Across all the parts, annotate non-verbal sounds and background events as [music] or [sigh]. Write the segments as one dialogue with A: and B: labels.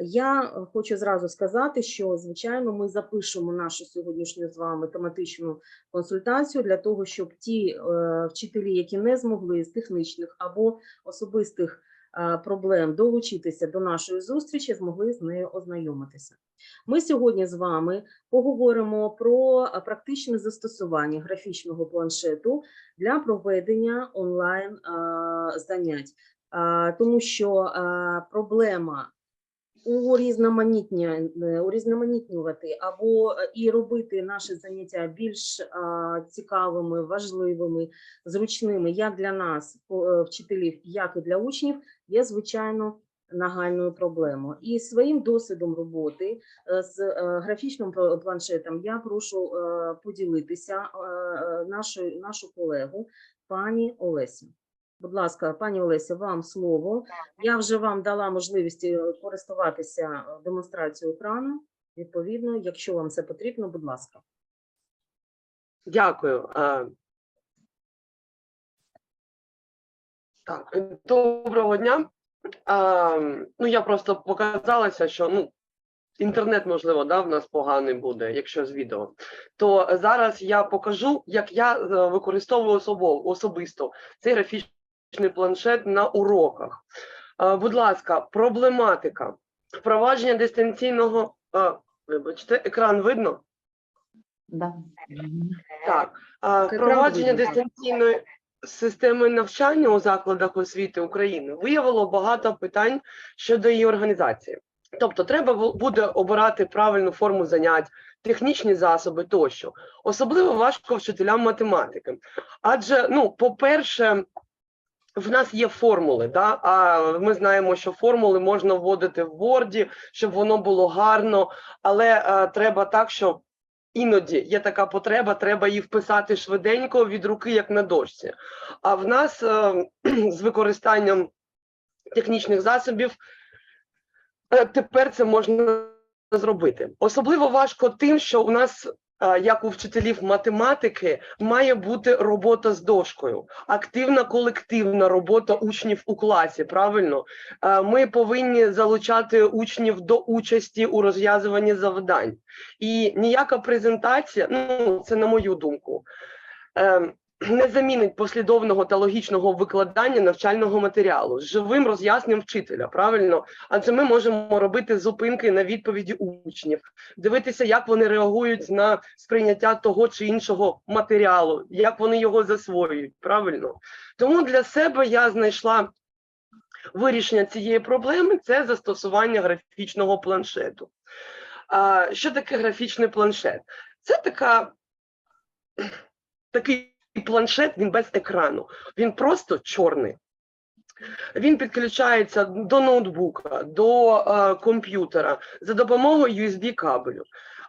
A: Я е, хочу зразу сказати, що звичайно ми запишемо нашу сьогоднішню з вами тематичну консультацію для того, щоб ті е, вчителі, які не змогли з технічних або особистих е, проблем долучитися до нашої зустрічі, змогли з нею ознайомитися. Ми сьогодні з вами поговоримо про практичне застосування графічного планшету для проведення онлайн занять, тому що проблема урізноманітня- е, урізноманітнювати або е, і робити наші заняття більш е, цікавими, важливими, зручними як для нас, вчителів, як і для учнів, є звичайно нагальною проблемою. І своїм досвідом роботи з графічним пла- планшетом я прошу поділитися нашу, нашу колегу пані Олесю. Будь ласка, пані Олеся, вам слово. Я вже вам дала можливість е, користуватися е, демонстрацією екрану. Відповідно, якщо вам це потрібно, будь ласка.
B: Дякую. Е, Так, доброго дня. Ну, я просто показалася, що ну, інтернет, можливо, да, в нас поганий буде, якщо з відео. То зараз я покажу, як я використовую особо, особисто цей графічний планшет на уроках. Е, Будь ласка, проблематика. Впровадження дистанційного. е, Вибачте, екран видно?
C: Да.
B: Так, а, впровадження дистанційної системи навчання у закладах освіти України виявило багато питань щодо її організації. Тобто, треба буде обирати правильну форму занять, технічні засоби тощо. Особливо важко вчителям математики. Адже, ну, по-перше, в нас є формули, да? а ми знаємо, що формули можна вводити в Word, щоб воно було гарно, але е, треба так, щоб іноді є така потреба, треба її вписати швиденько від руки, як на дошці. А в нас е, [clears throat] з використанням технічних засобів е, тепер це можна зробити. Особливо важко тим, що у нас, як у вчителів математики, має бути робота з дошкою, активна колективна робота учнів у класі. Правильно, ми повинні залучати учнів до участі у розв'язуванні завдань. І ніяка презентація, ну це на мою думку, е, не замінить послідовного та логічного викладання навчального матеріалу з живим роз'ясненням вчителя. Правильно, адже ми можемо робити зупинки на відповіді учнів, дивитися, як вони реагують на сприйняття того чи іншого матеріалу, як вони його засвоюють. Правильно, тому для себе я знайшла. Вирішення цієї проблеми це застосування графічного планшету. А, що таке графічний планшет? Це така, [clears throat] такий планшет, він без екрану, він просто чорний. Він підключається до ноутбука, до е, комп'ютера за допомогою USB-кабелю.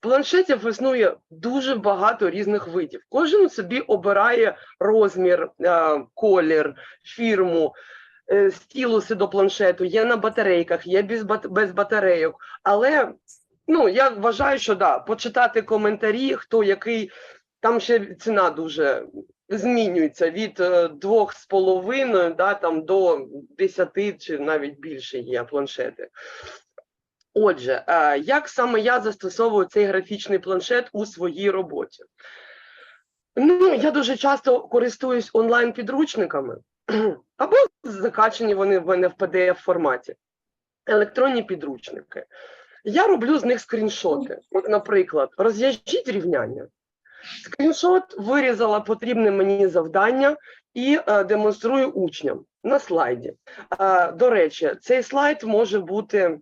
B: Планшетів існує дуже багато різних видів. Кожен собі обирає розмір, е, колір, фірму, е, стілуси до планшету, є на батарейках, є без, без батарейок. Але ну, я вважаю, що да, почитати коментарі, хто який, там ще ціна дуже змінюється від е, двох з половиною да, там, до 10 чи навіть більше є планшети. Отже, е, як саме я застосовую цей графічний планшет у своїй роботі? Ну, я дуже часто користуюсь онлайн-підручниками, [clears throat] або закачані вони в мене в PDF форматі. Електронні підручники. Я роблю з них скріншоти. От, наприклад, розв'яжіть рівняння. Скріншот вирізала потрібне мені завдання і е, демонструю учням на слайді. Е, до речі, цей слайд може бути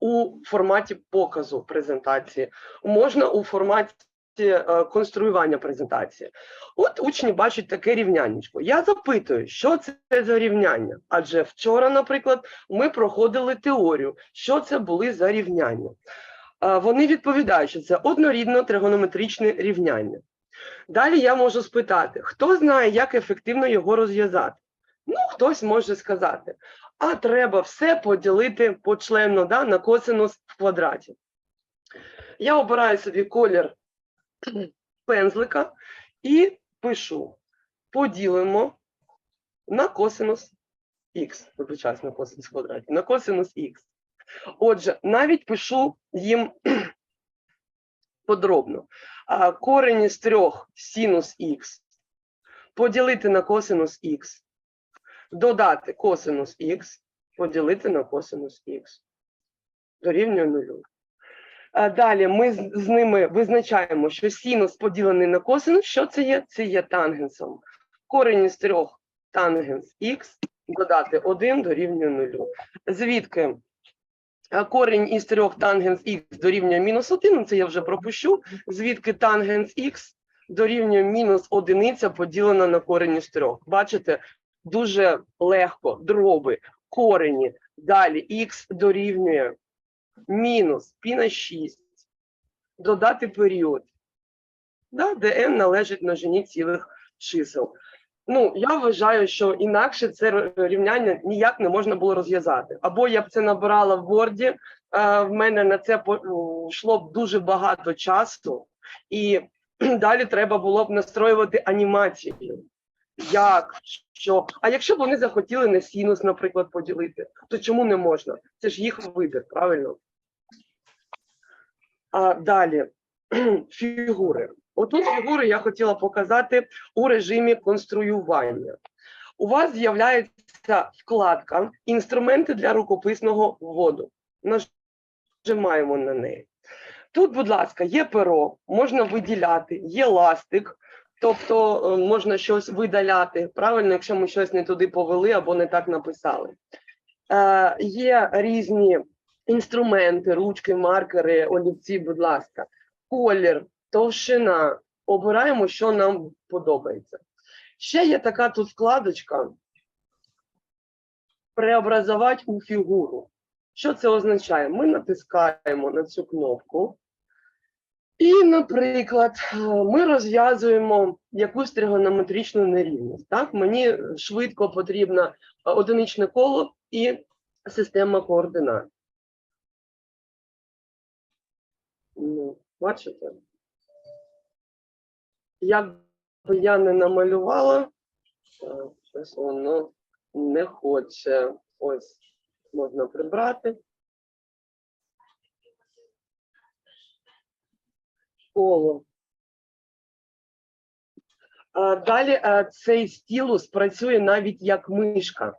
B: у форматі показу презентації, можна у форматі е, конструювання презентації. От учні бачать таке рівняннячко. Я запитую, що це за рівняння? Адже вчора, наприклад, ми проходили теорію, що це були за рівняння. Вони відповідають, що це однорідно тригонометричне рівняння. Далі я можу спитати, хто знає, як ефективно його розв'язати? Ну, хтось може сказати, а треба все поділити почленно да, на косинус в квадраті. Я обираю собі колір [clears throat] пензлика і пишу: поділимо на косинус х. Вибачаюсь, на косинус в квадраті, на косинус х. Отже, навіть пишу їм [clears throat] подробно. Корень із трьох синус х поділити на косинус х, додати косинус х, поділити на косинус х. Дорівнює нулю. Далі ми з, ними визначаємо, що синус поділений на косинус, що це є? Це є тангенсом. Корень із трьох тангенс х додати 1 дорівнює нулю. Звідки корінь із трьох тангенс х дорівнює мінус 1, ну, це я вже пропущу. Звідки тангенс х дорівнює мінус одиниця поділена на корінь із трьох. Бачите, дуже легко дроби, корені. Далі х дорівнює мінус пі на 6. Додати період. Да, де n належить множині цілих чисел. Ну, я вважаю, що інакше це рівняння ніяк не можна було розв'язати. Або я б це набирала в Word, е, в мене на це йшло б дуже багато часу, і [clears throat] далі треба було б настроювати анімацію. Як, що. А якщо б вони захотіли на синус, наприклад, поділити, то чому не можна? Це ж їх вибір, правильно? А далі [clears throat] фігури. Отут фігури я хотіла показати у режимі конструювання. У вас з'являється вкладка Інструменти для рукописного вводу. Нажимаємо на неї. Тут, будь ласка, є перо, можна виділяти, є ластик, тобто е, можна щось видаляти. Правильно, якщо ми щось не туди повели або не так написали. Е, є різні інструменти, ручки, маркери, олівці, будь ласка, колір, товщина. Обираємо, що нам подобається. Ще є така тут вкладочка преобразувати у фігуру. Що це означає? Ми натискаємо на цю кнопку. І, наприклад, ми розв'язуємо якусь тригонометричну нерівність. Так? Мені швидко потрібно одиничне коло і система координат. Ну, бачите? Як би я не намалювала, щось воно не хоче. Ось можна прибрати. Коло. Далі цей стілус працює навіть як мишка.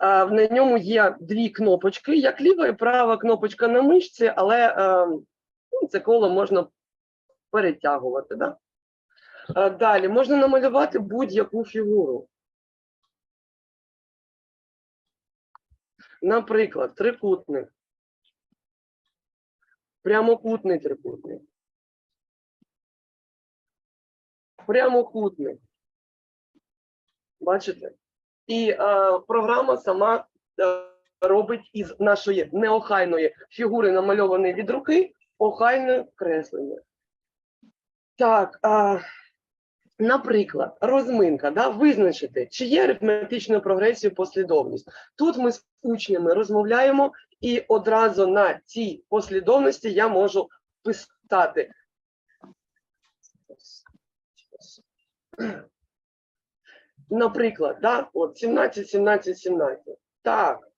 B: На ньому є дві кнопочки, як ліва і права кнопочка на мишці, але е, ну, це коло можна перетягувати. Да? А, Далі можна намалювати будь-яку фігуру. Наприклад, трикутник. Прямокутний трикутник. Прямокутник. Бачите? І е, програма сама е, робить із нашої неохайної фігури, намальованої від руки, охайне креслення. Так, а, наприклад, розминка, да, визначити, чи є арифметичною прогресією послідовність. Тут ми з учнями розмовляємо, і одразу на цій послідовності я можу писати. Наприклад, да, от 17, 17, 17. Так,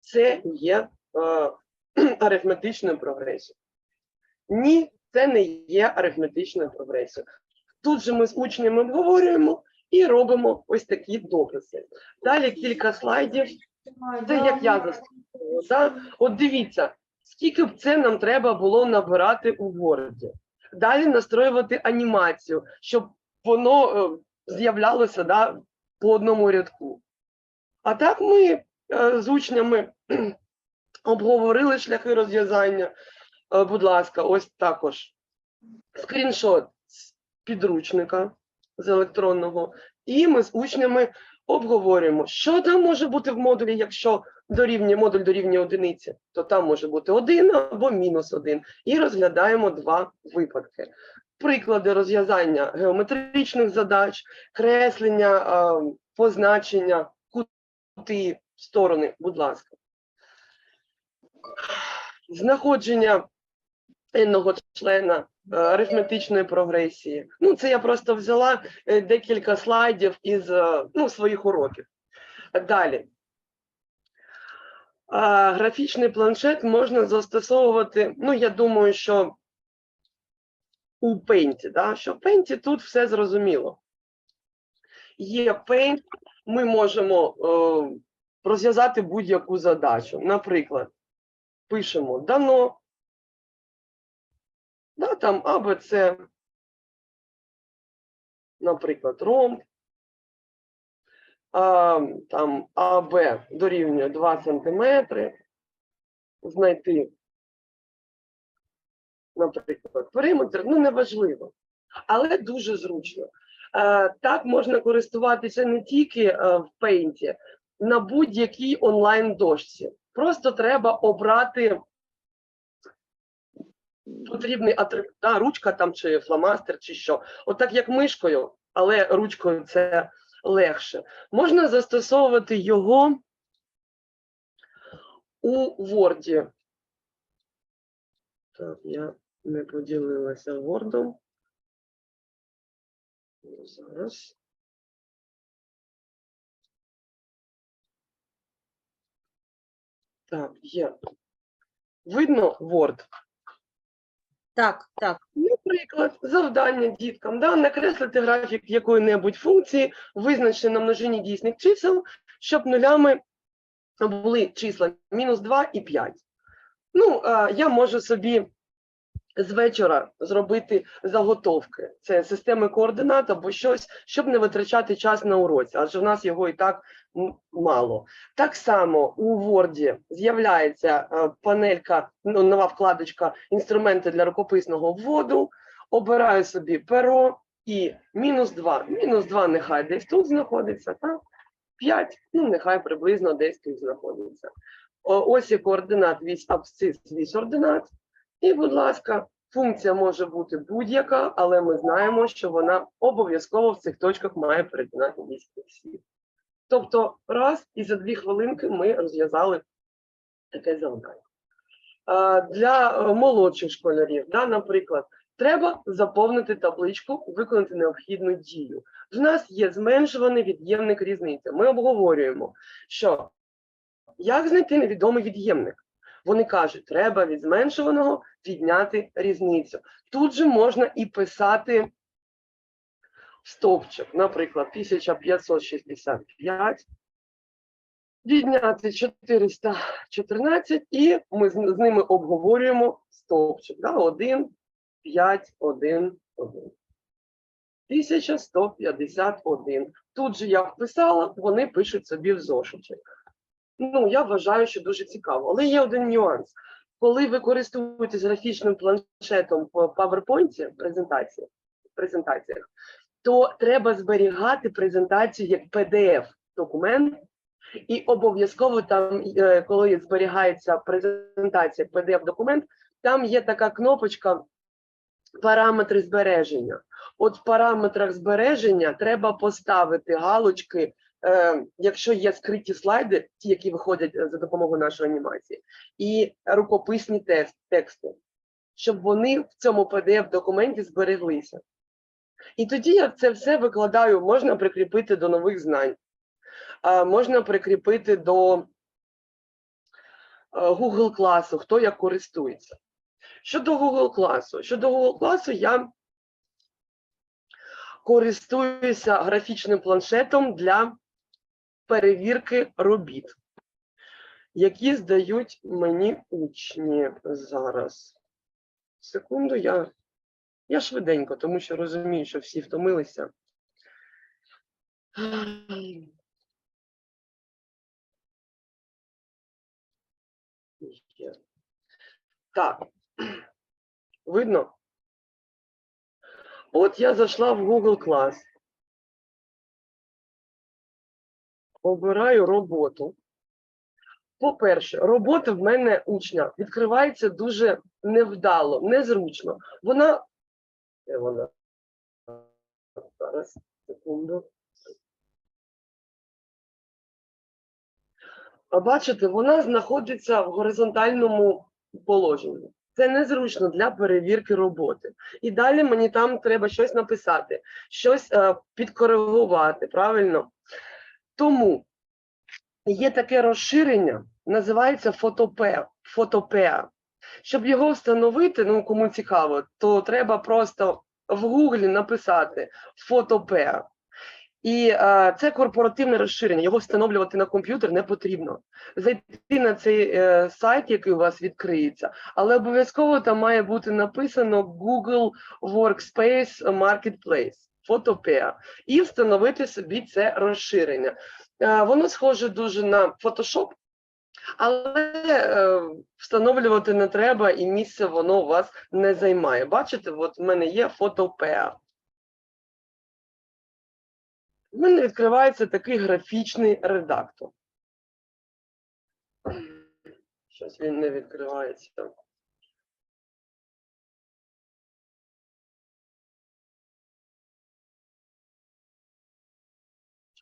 B: це є е, [clears throat] арифметичною прогресією. Ні, це не є арифметичною прогресією. Тут же ми з учнями обговорюємо і робимо ось такі дописи. Далі кілька слайдів. Це як я застосовую. Да? От дивіться, скільки б це нам треба було набирати у Word. Далі настроювати анімацію, щоб воно е, з'являлося да, по одному рядку. А так ми е, з учнями [clears throat] обговорили шляхи розв'язання. Е, будь ласка, ось також скріншот підручника з електронного, і ми з учнями обговорюємо, що там може бути в модулі, якщо дорівнює модуль дорівнює одиниці, то там може бути один або мінус один. І розглядаємо два випадки. Приклади розв'язання геометричних задач, креслення, позначення, кути, сторони, будь ласка. Знаходження n-ного члена е, арифметичної прогресії. Ну, це я просто взяла е, декілька слайдів із е, ну, своїх уроків. Далі. А, графічний планшет можна застосовувати, ну, я думаю, що у Paint, да? що в Paint тут все зрозуміло. Є Paint, ми можемо розв'язати будь-яку задачу. Наприклад, пишемо дано, там АБЦ, наприклад, ромб, а, там АБ дорівнює 2 см, знайти, наприклад, периметр, ну неважливо, але дуже зручно. Е, Так можна користуватися не тільки е, в Paint, на будь-якій онлайн-дошці. Просто треба обрати потрібний атрибут, да, ручка там чи фломастер, чи що. Отак як мишкою, але ручкою це легше. Можна застосовувати його у Word. Так, я не поділилася Word. Зараз. Так, є. Видно Word?
A: Так, так.
B: Наприклад, завдання діткам, да, накреслити графік якої-небудь функції, визначити на множині дійсних чисел, щоб нулями були числа мінус 2 і 5. Ну, я можу собі з вечора зробити заготовки. Це системи координат або щось, щоб не витрачати час на уроці, адже в нас його і так мало. Так само у Word з'являється е, панелька, ну, нова вкладочка інструменти для рукописного вводу. Обираю собі перо і мінус 2. Мінус 2 нехай десь тут знаходиться, так? 5, ну нехай приблизно десь тут знаходиться. Ось є координат вісь абсцис, вісь ординат. І, будь ласка, функція може бути будь-яка, але ми знаємо, що вона обов'язково в цих точках має перетинати вісь іксів. Тобто, раз і за дві хвилинки ми розв'язали таке завдання. Для е, молодших школярів, да, наприклад, треба заповнити табличку, виконати необхідну дію. В нас є зменшуваний від'ємник різниці. Ми обговорюємо, що як знайти невідомий від'ємник. Вони кажуть, треба від зменшуваного відняти різницю. Тут же можна і писати стовпчик, наприклад, 1565 відняти 414, і ми з, ними обговорюємо стовпчик. Да? 1, 5, 1, 1. 1151. Тут же я вписала, вони пишуть собі в зошиті. Ну, я вважаю, що дуже цікаво. Але є один нюанс. Коли ви користуєтесь графічним планшетом в PowerPoint презентації, презентаціях, то треба зберігати презентацію як PDF-документ, і обов'язково там, е, коли зберігається презентація як PDF-документ, там є така кнопочка параметри збереження. От в параметрах збереження треба поставити галочки, е, якщо є скриті слайди, ті, які виходять е, за допомогою нашої анімації, і рукописні тексти, щоб вони в цьому PDF-документі збереглися. І тоді я це все викладаю, можна прикріпити до нових знань, можна прикріпити до е, Google класу, хто як користується. Щодо Google класу, щодо Google класу я користуюся графічним планшетом для перевірки робіт, які здають мені учні зараз. Секунду, я, я швиденько, тому що розумію, що всі втомилися. Так, видно? От я зайшла в Google клас. Обираю роботу. По-перше, робота в мене учня відкривається дуже невдало, незручно. Вона. Де вона? Зараз, секунду. Бачите, вона знаходиться в горизонтальному положенні. Це незручно для перевірки роботи. І далі мені там треба щось написати, щось е, підкоригувати, правильно? Тому є таке розширення, називається фотопеа. фотопеа. Щоб його встановити, ну кому цікаво, то треба просто в Гуглі написати фотопеа. І е, це корпоративне розширення. Його встановлювати на комп'ютер не потрібно. Зайти на цей е, сайт, який у вас відкриється, але обов'язково там має бути написано Google Workspace Marketplace, Photopea, і встановити собі це розширення. Е, воно схоже дуже на Photoshop, але е, встановлювати не треба, і місце воно у вас не займає. Бачите, от в мене є Photopea. В мене відкривається такий графічний редактор. Щось він не відкривається.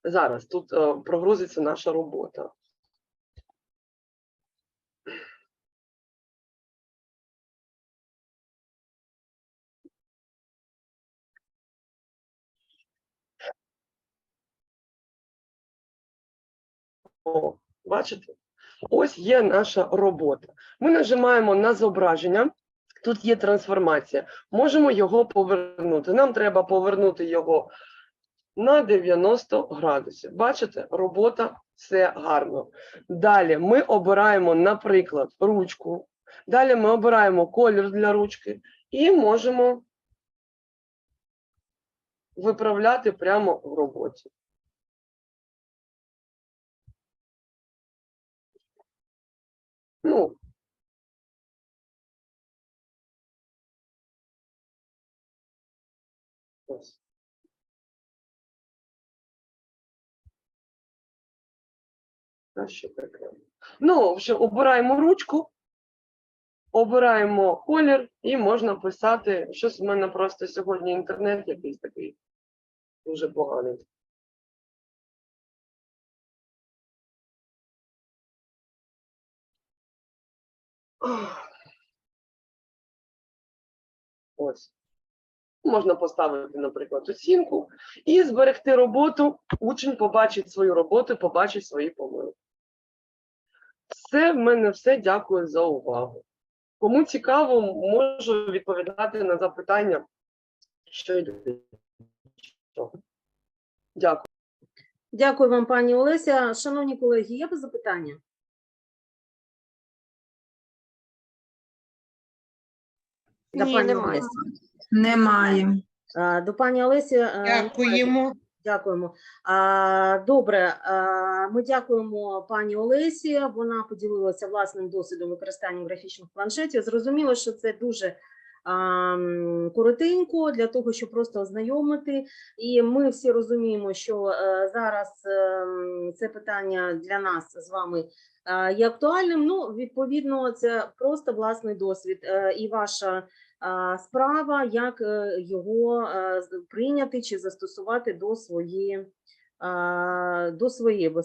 B: Зараз тут е, прогрузиться наша робота. О, бачите? Ось є наша робота. Ми нажимаємо на зображення. Тут є трансформація. Можемо його повернути. Нам треба повернути його на 90 градусів. Бачите, робота все гарно. Далі ми обираємо, наприклад, ручку. Далі ми обираємо колір для ручки і можемо виправляти прямо в роботі. Ну, Краще таке. Ну, вже обираємо ручку, обираємо колір і можна писати. Щось в мене просто сьогодні інтернет якийсь такий дуже поганий. Ось. Можна поставити, наприклад, оцінку і зберегти роботу. Учень побачить свою роботу, побачить свої помилки. Все в мене все. Дякую за увагу. Кому цікаво, можу відповідати на запитання, що йде. Дякую.
A: Дякую вам, пані Олеся. Шановні колеги, є запитання?
C: Ні, немає.
D: Немає.
A: До пані Олесі. е,
E: Дякуємо.
A: Дякуємо. Добре, ми дякуємо пані Олесі. Вона поділилася власним досвідом використання графічних планшетів. Зрозуміло, що це дуже коротенько для того, щоб просто ознайомити. І ми всі розуміємо, що е, зараз е, це питання для нас з вами е, є актуальним. Ну, відповідно, це просто власний досвід і ваша справа, як е, його е, прийняти чи застосувати до своєї, до своєї безпеки.